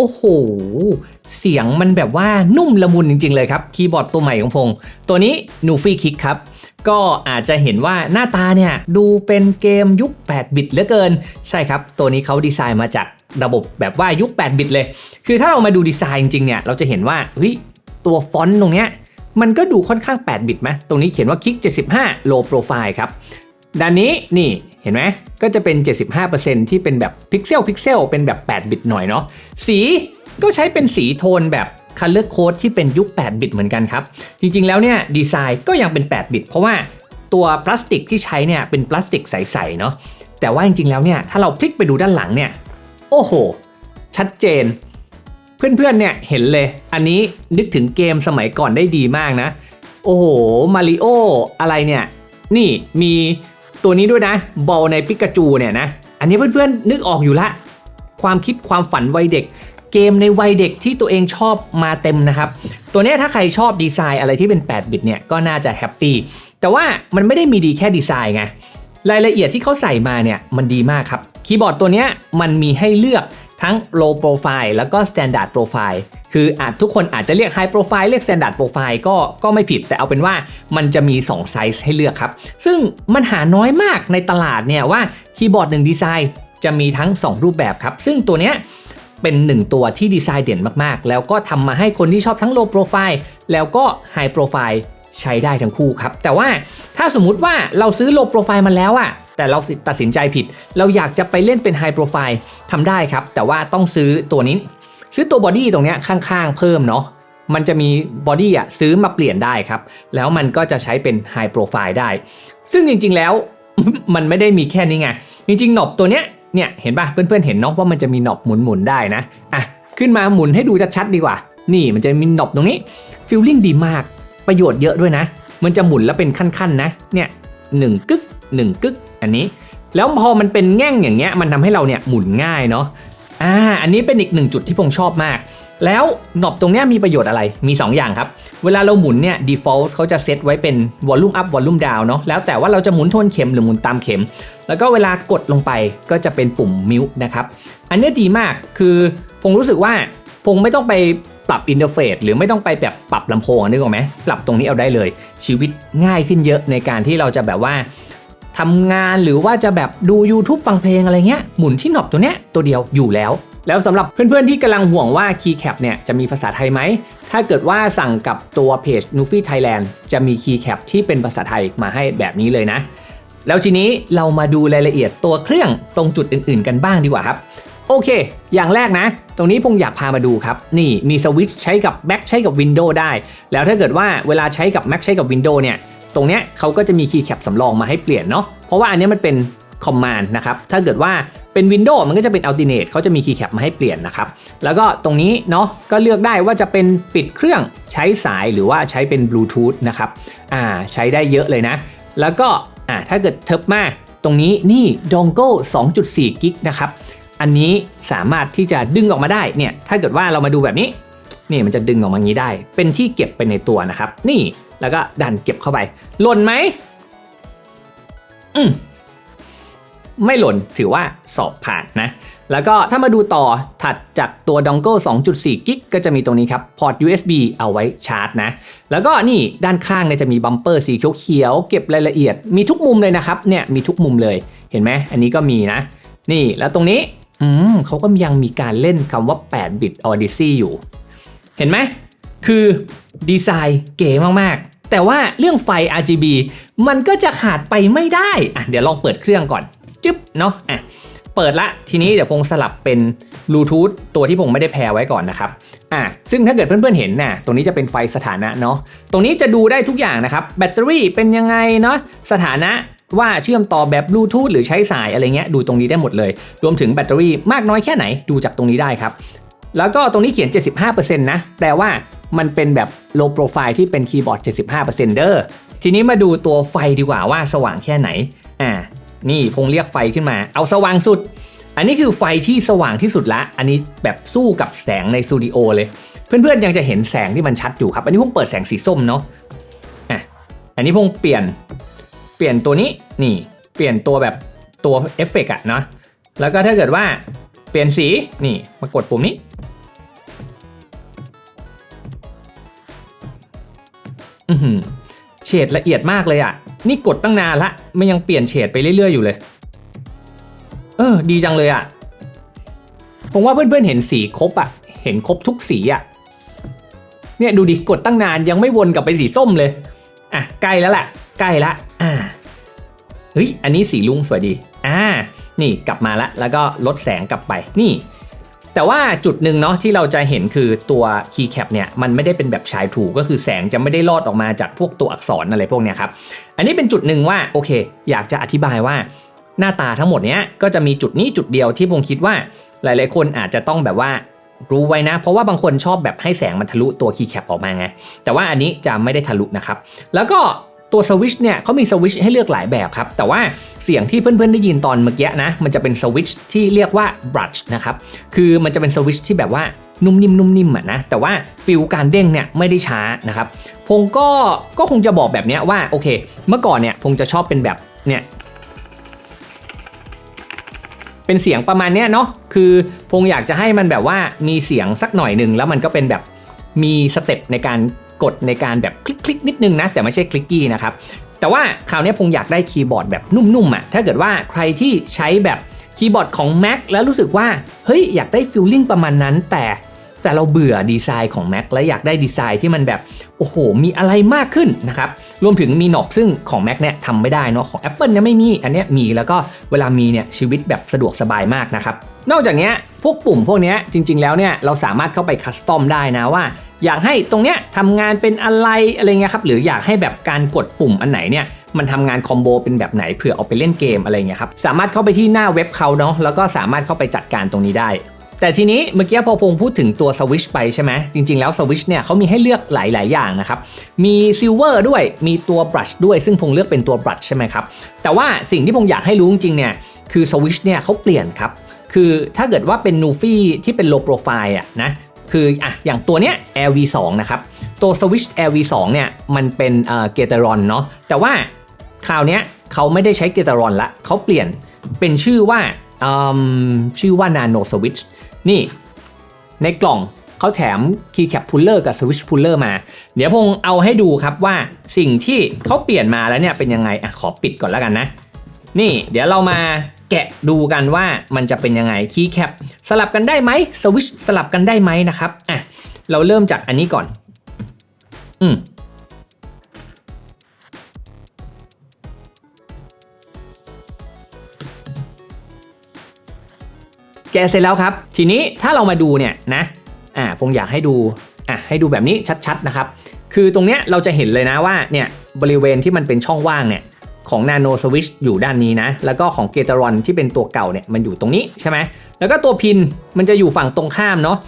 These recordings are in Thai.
โอ้โห เสียงมันแบบว่านุ่มละมุนจริง ๆ เลยครับ คีย์บอร์ดตัวใหม่ของพง ตัวนี้ n u f i Kick ครับ ก็อาจจะเห็นว่าหน้าตาเนี่ย ดูเป็นเกมยุค 8 บิตเหลือเกิน ใช่ครับ ตัวนี้เขาดีไซน์มาจากระบบแบบว่ายุค 8 บิตเลย คือถ้าเรามาดูดีไซน์จริง ๆ เนี่ย เราจะเห็นว่าเฮ้ยตัวฟอนต์ตรงเนี้ยมันก็ดูค่อนข้าง 8 บิตไหมตรงนี้เขียนว่า Kick 75 Low Profile ครับด้านนี้นี่ เห็นไหมก็จะเป็น 75%ที่เป็นแบบพิกเซลพิกเซลเป็นแบบ 8 บิตหน่อยเนาะสีก็ใช้เป็นสีโทนแบบ Color Code ที่เป็นยุค 8 บิตเหมือนกันครับ จริงๆ แล้วเนี่ยดีไซน์ก็ยังเป็น 8 บิต เพราะว่าตัวพลาสติกที่ใช้เนี่ยเป็นพลาสติกใสๆเนาะแต่ว่าจริงๆ แล้วเนี่ยถ้าเราพลิกไปดูด้านหลังเนี่ยโอ้โห ชัดเจน เพื่อนๆ เนี่ยเห็นเลย อันนี้นึกถึงเกมสมัยก่อนได้ดีมากนะ โอ้โหมาริโออะไรเนี่ย นี่มี ตัวนี้ด้วยนะบอลในปิกาจูเนี่ยนะอันนี้เพื่อนๆนึกออกอยู่ละ ความคิดความฝันวัยเด็ก เกมในวัยเด็กที่ตัวเองชอบมาเต็มนะครับ ตัวนี้ถ้าใครชอบดีไซน์อะไรที่เป็น 8 บิตเนี่ยก็น่าจะแฮปปี้แต่ว่ามันไม่ได้มีดีแค่ดีไซน์ไงรายละเอียดที่เขาใส่มาเนี่ยมันดีมากครับคีย์บอร์ดตัวนี้มันมีให้เลือกทั้ง low profile แล้วก็ standard profile คืออาจทุกคนอาจจะเรียก high profile เรียก standard profile ก็ก็ไม่ผิดแต่เอาเป็นว่ามันจะมี 2 ไซส์ให้เลือกครับ ซึ่งมันหาน้อยมากในตลาดเนี่ยว่าคีย์บอร์ดหนึ่งดีไซน์จะมีทั้ง 2 รูปแบบครับ ซึ่งตัวเนี้ยเป็น 1 ตัวที่ดีไซน์เด่นมากๆ แล้วก็ทำมาให้คนที่ชอบทั้ง low profile แล้วก็ high profile ใช้ได้ทั้งคู่ครับ แต่ว่าถ้าสมมุติว่าเราซื้อ low profile มาแล้วอะแต่เราตัดสินใจผิด เราอยากจะไปเล่นเป็น high profile ทำได้ครับ แต่ว่าต้องซื้อตัวนี้ ซื้อตัวบอดี้ตรงเนี้ยข้างๆ เพิ่มเนาะมันจะมีบอดี้อะซื้อมาเปลี่ยนได้ครับ แล้วมันก็จะใช้เป็น High Profile ได้ ซึ่งจริงๆแล้วมันไม่ได้มีแค่นี้ไง จริงๆหนอบตัวเนี้ยเนี่ยเห็นป่ะเพื่อนๆเห็นเนาะว่ามันจะมีหนอบหมุนๆได้นะอะขึ้นมาหมุนให้ดูชัดๆดีกว่า นี่มันจะมีหนอบตรงนี้ฟิลลิ่งดีมากประโยชน์เยอะด้วยนะ มันจะหมุนแล้วเป็นขั้นๆนะเนี่ยหนึ่งกึกหนึ่งกึกอันนี้ แล้วพอมันเป็นแง่งอย่างเงี้ยมันทำให้เราเนี่ยหมุนง่ายเนาะ อ่าอันนี้เป็นอีกหนึ่งจุดที่ผมชอบมาก แล้วหนอบตรงนี้มีประโยชน์อะไรมี 2 อย่างครับ เวลาเราหมุนเนี่ย default เขาจะเซตไว้เป็น volume up volume down เนาะแล้วแต่ว่าเราจะหมุนโทนเข็มหรือหมุนตามเข็ม แล้วก็เวลากดลงไปก็จะเป็นปุ่มมิวนะครับ อันเนี้ยดีมากคือผมรู้สึกว่าผมไม่ต้องไปปรับอินเทอร์เฟซหรือไม่ต้องไปแบบปรับลำโพงนึกออกไหมปรับตรงนี้เอาได้เลย ชีวิตง่ายขึ้นเยอะในการที่เราจะแบบว่า ทำงานหรือว่าจะแบบดู YouTube ฟังเพลงอะไรเงี้ยหมุนที่หนอบตัวเนี้ยตัวเดียวอยู่แล้ว แล้วสำหรับเพื่อนๆที่กำลังห่วงว่า Keycap เนี่ยจะมีภาษาไทยไหมถ้าเกิดว่าสั่งกับตัวเพจ n u f i Thailand จะมี Keycap ที่เป็นภาษาไทยมาให้แบบนี้เลยนะ แล้วทีนี้เรามาดูรายละเอียดตัวเครื่องตรงจุดอื่น ๆ กันบ้างดีกว่าครับโอเค อย่างแรกนะ ตรงนี้พงอยากพามาดูครับ นี่มีสวิตช์ใช้กับ Mac ใช้กับ Windows ได้ แล้วถ้าเกิดว่าเวลาใช้กับ Mac ใช้กับ Windows เนี่ย ตรงเนี้ยเขาก็จะมีคีย์แคปสำรองมาให้เปลี่ยนเนาะเพราะว่าอันนี้มันเป็นคอมมานด์นะครับถ้าเกิดว่าเป็น Windows มันก็จะเป็น Alternate เขาจะมีคีย์แคปมาให้เปลี่ยนนะครับแล้วก็ตรงนี้เนาะก็เลือกได้ว่าจะเป็นปิดเครื่องใช้สายหรือว่าใช้เป็นบลูทูธนะครับอ่าใช้ได้เยอะเลยนะ แล้วก็อ่าถ้าเกิดเทิบมาตรงนี้นี่ Dongle 2.4 กิกนะครับอันนี้สามารถที่จะดึงออกมาได้เนี่ยถ้าเกิดว่าเรามาดูแบบนี้ นี่มันจะดึงออกมางี้ได้ เป็นที่เก็บไปในตัวนะครับ นี่แล้วก็ดันเก็บเข้าไปหล่นไหมอืมไม่หล่นถือว่าสอบผ่านนะ แล้วก็ถ้ามาดูต่อถัดจากตัว Dongle 2.4 กิกก็จะมีตรงนี้ครับ พอร์ต USB เอาไว้ชาร์จนะ แล้วก็นี่ด้านข้างเนี่ยจะมีบัมเปอร์สีเขียวๆเก็บรายละเอียด มีทุกมุมเลยนะครับ เนี่ยมีทุกมุมเลย เห็นไหมอันนี้ก็มีนะ นี่แล้วตรงนี้ อืมเขาก็ยังมีการเล่นคำว่า 8 bit Odyssey อยู่ เห็นไหมคือดีไซน์เก๋มากๆ แต่ว่าเรื่องไฟ RGB มันก็จะขาดไปไม่ได้อะเดี๋ยวลองเปิดเครื่องก่อน จึ๊บเนาะอะเปิดละ ทีนี้เดี๋ยวพงสลับเป็นบลูทูธตัวที่ผมไม่ได้แพรไว้ก่อนนะครับอะซึ่งถ้าเกิดเพื่อนๆเห็นน่ะตรงนี้จะเป็นไฟสถานะเนาะตรงนี้จะดูได้ทุกอย่างนะครับ แบตเตอรี่เป็นยังไงเนาะสถานะว่าเชื่อมต่อแบบบลูทูธหรือใช้สายอะไรเงี้ยดูตรงนี้ได้หมดเลย รวมถึงแบตเตอรี่มากน้อยแค่ไหนดูจากตรงนี้ได้ครับ แล้วก็ตรงนี้เขียน 75%นะแต่ว่ามันเป็นแบบ low profile ที่เป็นคีย์บอร์ด 75%เด้อทีนี้มาดูตัวไฟดีกว่าว่าสว่างแค่ไหนอ่านี่พงเรียกไฟขึ้นมา เอาสว่างสุด อันนี้คือไฟที่สว่างที่สุดละ อันนี้แบบสู้กับแสงในสตูดิโอเลย เพื่อนๆยังจะเห็นแสงที่มันชัดอยู่ครับ อันนี้พงเปิดแสงสีส้มเนาะอะอันนี้พงเปลี่ยนเปลี่ยนตัวนี้นี่ เปลี่ยนตัวแบบตัวเอฟเฟกต์อะเนาะแล้วก็ถ้าเกิดว่าเปลี่ยนสีนี่มากดปุ่มนี้ เฉดละเอียดมากเลยอะนี่กดตั้งนานละ มันยังเปลี่ยนเฉดไปเรื่อยๆอยู่เลย เออ ดีจังเลยอะผมว่าเพื่อนๆเห็นสีครบอะเห็นครบทุกสีอะ เนี่ยดูดิ กดตั้งนานยังไม่วนกลับไปสีส้มเลย อะ ใกล้แล้วแหละ ใกล้ละ อ่า เฮ้ย อันนี้สีลุงสวยดี อ่า นี่กลับมาละ แล้วก็ลดแสงกลับไป นี่ แต่ว่าจุดหนึ่งเนาะที่เราจะเห็นคือตัว keycap เนี่ยมันไม่ได้เป็นแบบฉายถูก็คือแสงจะไม่ได้ลอดออกมาจากพวกตัวอักษรอะไรพวกเนี้ยครับ อันนี้เป็นจุดหนึ่งว่าโอเค อยากจะอธิบายว่าหน้าตาทั้งหมดเนี้ยก็จะมีจุดนี้จุดเดียวที่ผมคิดว่าหลายๆ คนอาจจะต้องแบบว่ารู้ไว้นะ เพราะว่าบางคนชอบแบบให้แสงมันทะลุตัว keycap ออกมาไง แต่ว่าอันนี้จะไม่ได้ทะลุนะครับ แล้วก็ ตัวสวิชเนี่ยเขามีสวิชให้เลือกหลายแบบครับ แต่ว่าเสียงที่เพื่อนๆได้ยินตอนเมื่อกี้นะ มันจะเป็นสวิชที่เรียกว่า brush นะครับ คือมันจะเป็นสวิชที่แบบว่านุ่มนิ่มนุ่มนิ่มอะนะ แต่ว่าฟิลการเด้งเนี่ยไม่ได้ช้านะครับ พงก็ก็คงจะบอกแบบนี้ว่าโอเค เมื่อก่อนเนี่ยพงจะชอบเป็นแบบเนี่ยเป็นเสียงประมาณเนี้ยเนาะ คือพงอยากจะให้มันแบบว่ามีเสียงสักหน่อยหนึ่งแล้วมันก็เป็นแบบมีสเต็ปในการ กดในการแบบคลิกๆนิดนึงนะ แต่ไม่ใช่คลิกกี้นะครับ แต่ว่าคราวนี้พงอยากได้คีย์บอร์ดแบบนุ่มๆอะ่ะถ้าเกิดว่าใครที่ใช้แบบคีย์บอร์ดของ Mac แล้วรู้สึกว่าเฮ้ยอยากได้ฟีลลิ่งประมาณนั้น แต่แต่เราเบื่อดีไซน์ของ Mac และอยากได้ดีไซน์ที่มันแบบโอ้โห มีอะไรมากขึ้นนะครับ รวมถึงมีหนอกซึ่งของ Mac เนี่ยทำไม่ได้เนาะของ Apple เนี่ยไม่มี อันเนี้ยมีแล้วก็เวลามีเนี่ยชีวิตแบบสะดวกสบายมากนะครับ นอกจากเนี้ย พวกปุ่มพวกนี้จริง ๆ แล้วเนี่ยเราสามารถเข้าไปคัสตอมได้นะว่า อยากให้ตรงเนี้ยทำงานเป็นอะไรอะไรเงี้ยครับหรืออยากให้แบบการกดปุ่มอันไหนเนี่ยมันทำงานคอมโบเป็นแบบไหนเผื่อเอาไปเล่นเกมอะไรเงี้ยครับสามารถเข้าไปที่หน้าเว็บเขาเนาะแล้วก็สามารถเข้าไปจัดการตรงนี้ได้ แต่ทีนี้เมื่อกี้พอพงพูดถึงตัวสวิชไปใช่ไหมจริง ๆแล้วสวิชเนี่ยเขามีให้เลือกหลาย ๆ อย่างนะครับมีซิลเวอร์ด้วยมีตัวบรัชด้วยซึ่งพงเลือกเป็นตัวบรัชใช่ไหมครับแต่ว่าสิ่งที่พงอยากให้รู้จริงๆเนี่ยคือสวิชเนี่ยเขาเปลี่ยนครับ คือถ้าเกิดว่าเป็นนูฟี่ที่เป็น low profile อะนะคืออะอย่างตัวเนี้ย LV2 นะครับตัว Switch LV2 เนี่ยมันเป็นเอ่อเกเตอรอนเนาะแต่ว่าคราวเนี้ยเขาไม่ได้ใช้เกเตอรอนละเขาเปลี่ยนเป็นชื่อว่าชื่อว่า Nano Switch นี่ในกล่องเขาแถม Keycap Puller กับ Switch Puller มา เดี๋ยวพงเอาให้ดูครับว่าสิ่งที่เขาเปลี่ยนมาแล้วเนี่ยเป็นยังไงอะขอปิดก่อนแล้วกันนะ นี่เดี๋ยวเรามา แกะดูกันว่ามันจะเป็นยังไง Keycap สลับกันได้ไหม Switch สลับกันได้ไหมนะครับอะเราเริ่มจากอันนี้ก่อน อืมแกะเสร็จแล้วครับ ทีนี้ถ้าเรามาดูเนี่ยนะ อ่าผมอยากให้ดู อะให้ดูแบบนี้ชัดๆนะครับ คือตรงเนี้ยเราจะเห็นเลยนะว่าเนี่ยบริเวณที่มันเป็นช่องว่างเนี่ย ของ Nano Switch อยู่ด้านนี้นะ แล้วก็ของ g a t o r o n ที่เป็นตัวเก่าเนี่ยมันอยู่ตรงนี้ใช่ไหมแล้วก็ตัวพินมันจะอยู่ฝั่งตรงข้ามเนาะ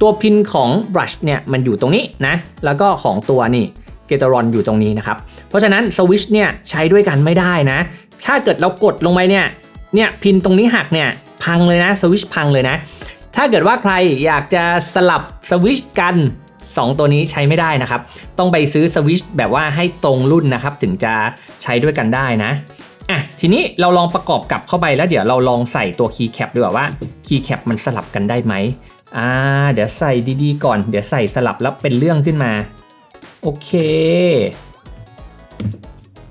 ตัวพินของ brush เนี่ยมันอยู่ตรงนี้นะ แล้วก็ของตัวนี่ g a t o r o n อยู่ตรงนี้นะครับ เพราะฉะนั้น Switch เนี่ยใช้ด้วยกันไม่ได้นะ ถ้าเกิดเรากดลงไปเนี่ย เนี่ยพินตรงนี้หักเนี่ยพังเลยนะ Switch พังเลยนะ ถ้าเกิดว่าใครอยากจะสลับสวิชกัน 2 ตัวนี้ใช้ไม่ได้นะครับ ต้องไปซื้อสวิชแบบว่าให้ตรงรุ่นนะครับ ถึงจะใช้ด้วยกันได้นะอะทีนี้เราลองประกอบกลับเข้าไปแล้วเดี๋ยวเราลองใส่ตัวคีย์แคปดีกว่าว่าคีย์แคปมันสลับกันได้ไหมอ่าเดี๋ยวใส่ดีๆก่อน เดี๋ยวใส่สลับแล้วเป็นเรื่องขึ้นมา โอเค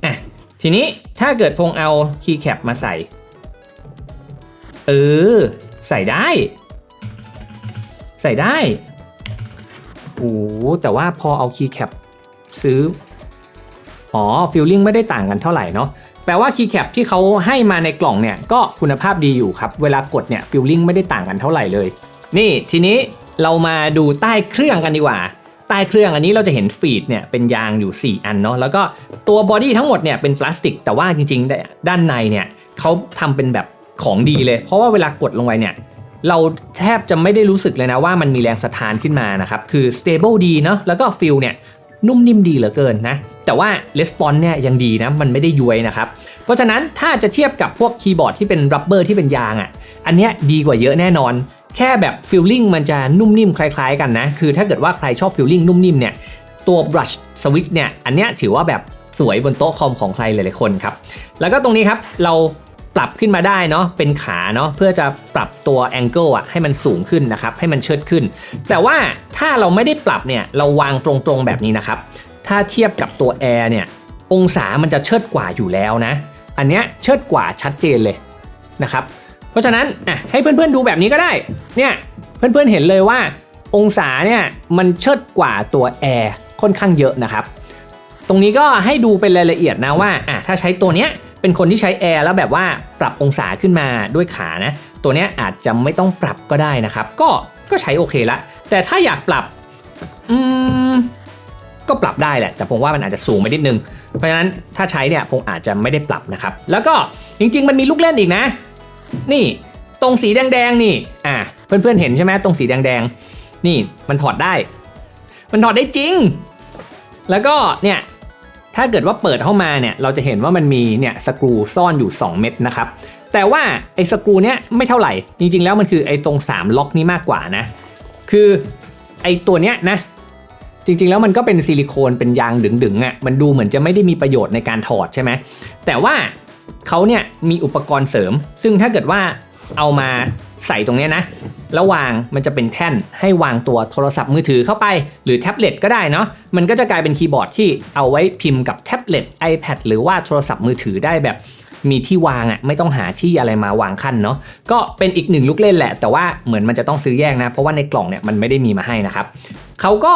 อะทีนี้ถ้าเกิดพงเอาคีย์แคปมาใส่ เออ ใส่ได้ ใส่ได้ โอ้แต่ว่าพอเอาคีย์แคปซื้อ อ๋อฟิลลิ่งไม่ได้ต่างกันเท่าไหร่เนาะแปลว่าคีย์แคปที่เขาให้มาในกล่องเนี่ยก็คุณภาพดีอยู่ครับ เวลากดเนี่ยฟิลลิ่งไม่ได้ต่างกันเท่าไหร่เลย นี่ทีนี้เรามาดูใต้เครื่องกันดีกว่า ใต้เครื่องอันนี้เราจะเห็นฟีดเนี่ยเป็นยางอยู่ 4 อันเนาะแล้วก็ตัวบอดี้ทั้งหมดเนี่ยเป็นพลาสติก แต่ว่าจริงๆ ด้านในเนี่ยเขาทำเป็นแบบของดีเลย เพราะว่าเวลากดลงไปเนี่ย เราแทบจะไม่ได้รู้สึกเลยนะว่ามันมีแรงสะท้านขึ้นมานะครับ คือ stable ดีเนาะแล้วก็ feel เนี่ยนุ่มนิ่มดีเหลือเกินนะ แต่ว่า response เนี่ยยังดีนะ มันไม่ได้ย้วยนะครับ เพราะฉะนั้นถ้าจะเทียบกับพวกคีย์บอร์ดที่เป็น rubber ที่เป็นยางอะ่ะ อันเนี้ยดีกว่าเยอะแน่นอน แค่แบบ feeling มันจะนุ่มนิ่มคล้ายๆกันนะ คือถ้าเกิดว่าใครชอบ feeling นุ่มนิ่มเนี่ย ตัว brush switch เนี่ย อันเนี้ยถือว่าแบบสวยบนโต๊ะคอมของใครหลายๆคนครับ แล้วก็ตรงนี้ครับ เรา ปรับขึ้นมาได้เนาะเป็นขาเนาะเพื่อจะปรับตัว angle อะให้มันสูงขึ้นนะครับให้มันเชิดขึ้น แต่ว่าถ้าเราไม่ได้ปรับเนี่ยเราวางตรงๆแบบนี้นะครับถ้าเทียบกับตัว Air เนี่ยองศามันจะเชิดกว่าอยู่แล้วนะ อันเนี้ยเชิดกว่าชัดเจนเลยนะครับเพราะฉะนั้นอะให้เพื่อนๆดูแบบนี้ก็ได้เนี่ยเพื่อนๆเห็นเลยว่า องศาเนี่ยมันเชิดกว่าตัว Air ค่อนข้างเยอะนะครับตรงนี้ก็ให้ดูเป็นรายละเอียดนะว่าอะถ้าใช้ตัวเนี้ย เป็นคนที่ใช้ Air แล้วแบบว่าปรับองศาขึ้นมาด้วยขานะ ตัวนี้อาจจะไม่ต้องปรับก็ได้นะครับ ก็ก็ใช้โอเคละแต่ถ้าอยากปรับอืมก็ปรับได้แหละ แต่ผมว่ามันอาจจะสูงไปนิดนึง เพราะฉะนั้นถ้าใช้เนี่ยคงอาจจะไม่ได้ปรับนะครับ แล้วก็จริง ๆ มันมีลูกเล่นอีกนะ นี่ตรงสีแดงๆนี่ อะเพื่อนๆเห็นใช่ไหมตรงสีแดงๆนี่มันถอดได้ มันถอดได้จริง แล้วก็เนี่ย ถ้าเกิดว่าเปิดเข้ามาเนี่ยเราจะเห็นว่ามันมีเนี่ยสกรูซ่อนอยู่ 2 เม็ดนะครับแต่ว่าไอ้สกรูเนี้ยไม่เท่าไหร่ จริงๆแล้วมันคือไอ้ตรง 3 ล็อกนี้มากกว่านะ คือไอ้ตัวเนี้ยนะ จริงๆแล้วมันก็เป็นซิลิโคนเป็นยางดึงๆอะ่ะมันดูเหมือนจะไม่ได้มีประโยชน์ในการถอดใช่ไหมแต่ว่าเขาเนี่ยมีอุปกรณ์เสริม ซึ่งถ้าเกิดว่าเอามา ใส่ตรงนี้นะแล้ววางมันจะเป็นแท่นให้วางตัวโทรศัพท์มือถือเข้าไป หรือแท็บเล็ตก็ได้เนาะมันก็จะกลายเป็นคีย์บอร์ดที่เอาไว้พิมพ์กับแท็บเล็ต iPad หรือว่าโทรศัพท์มือถือได้แบบมีที่วางอะ่ะไม่ต้องหาที่อะไรมาวางขั้นเนาะก็เป็นอีกหนึ่งลูกเล่นแหละ แต่ว่าเหมือนมันจะต้องซื้อแยกนะ เพราะว่าในกล่องเนี่ยมันไม่ได้มีมาให้นะครับเขาก็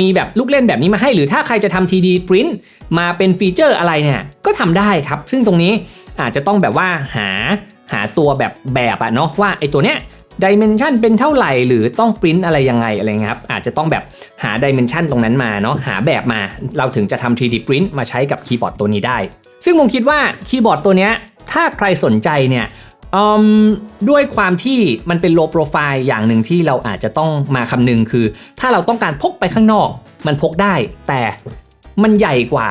มีแบบลูกเล่นแบบนี้มาให้ หรือถ้าใครจะทำ 3D print มาเป็นฟีเจอร์อะไรเนี่ยก็ทำได้ครับ ซึ่งตรงนี้อาจจะต้องแบบว่าหา หาตัวแบบแบบอะเนาะว่าไอตัวเนี้ยดิเมนชันเป็นเท่าไหร่หรือต้องปริ้นอะไรยังไงอะไรเงี้ยครับอาจจะต้องแบบหาดิเมนชันตรงนั้นมาเนาะหาแบบมา เราถึงจะทำ 3D print มาใช้กับคีย์บอร์ดตัวนี้ได้ ซึ่งผมคิดว่าคีย์บอร์ดตัวเนี้ยถ้าใครสนใจเนี่ยด้วยความที่มันเป็น low profile อย่างหนึ่งที่เราอาจจะต้องมาคำนึงคือ ถ้าเราต้องการพกไปข้างนอก มันพกได้ แต่มันใหญ่กว่า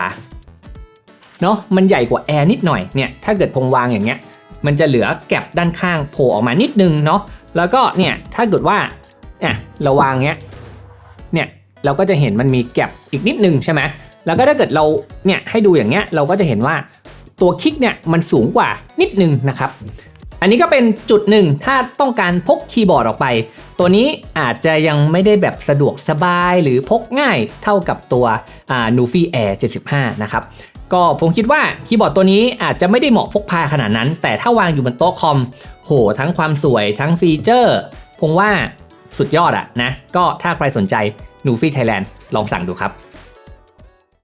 เนาะมันใหญ่กว่าแอร์นิดหน่อยเนี่ยถ้าเกิดพงวางอย่างเงี้ย มันจะเหลือแก็บด้านข้างโผล่ออกมานิดนึงเนาะแล้วก็เนี่ยถ้าเกิดว่าเนี่ยเราวางเงี้ยเนี่ยเราก็จะเห็นมันมีแก็บอีกนิดนึงใช่ไหมแล้วก็ถ้าเกิดเราเนี่ยให้ดูอย่างเงี้ยเราก็จะเห็นว่าตัวคลิกเนี่ยมันสูงกว่านิดนึงนะครับ อันนี้ก็เป็นจุดหนึ่งถ้าต้องการพกคีย์บอร์ดออกไป ตัวนี้อาจจะยังไม่ได้แบบสะดวกสบายหรือพกง่ายเท่ากับตัวอ่า Nufi Air 75 นะครับ ก็ผมคิดว่าคีย์บอร์ดตัวนี้อาจจะไม่ได้เหมาะพกพาขนาดนั้น แต่ถ้าวางอยู่บนโต๊ะคอม โห ทั้งความสวยทั้งฟีเจอร์ ผมว่าสุดยอดอะนะ ก็ถ้าใครสนใจนูฟี่ไทยแลนด์ลองสั่งดูครับ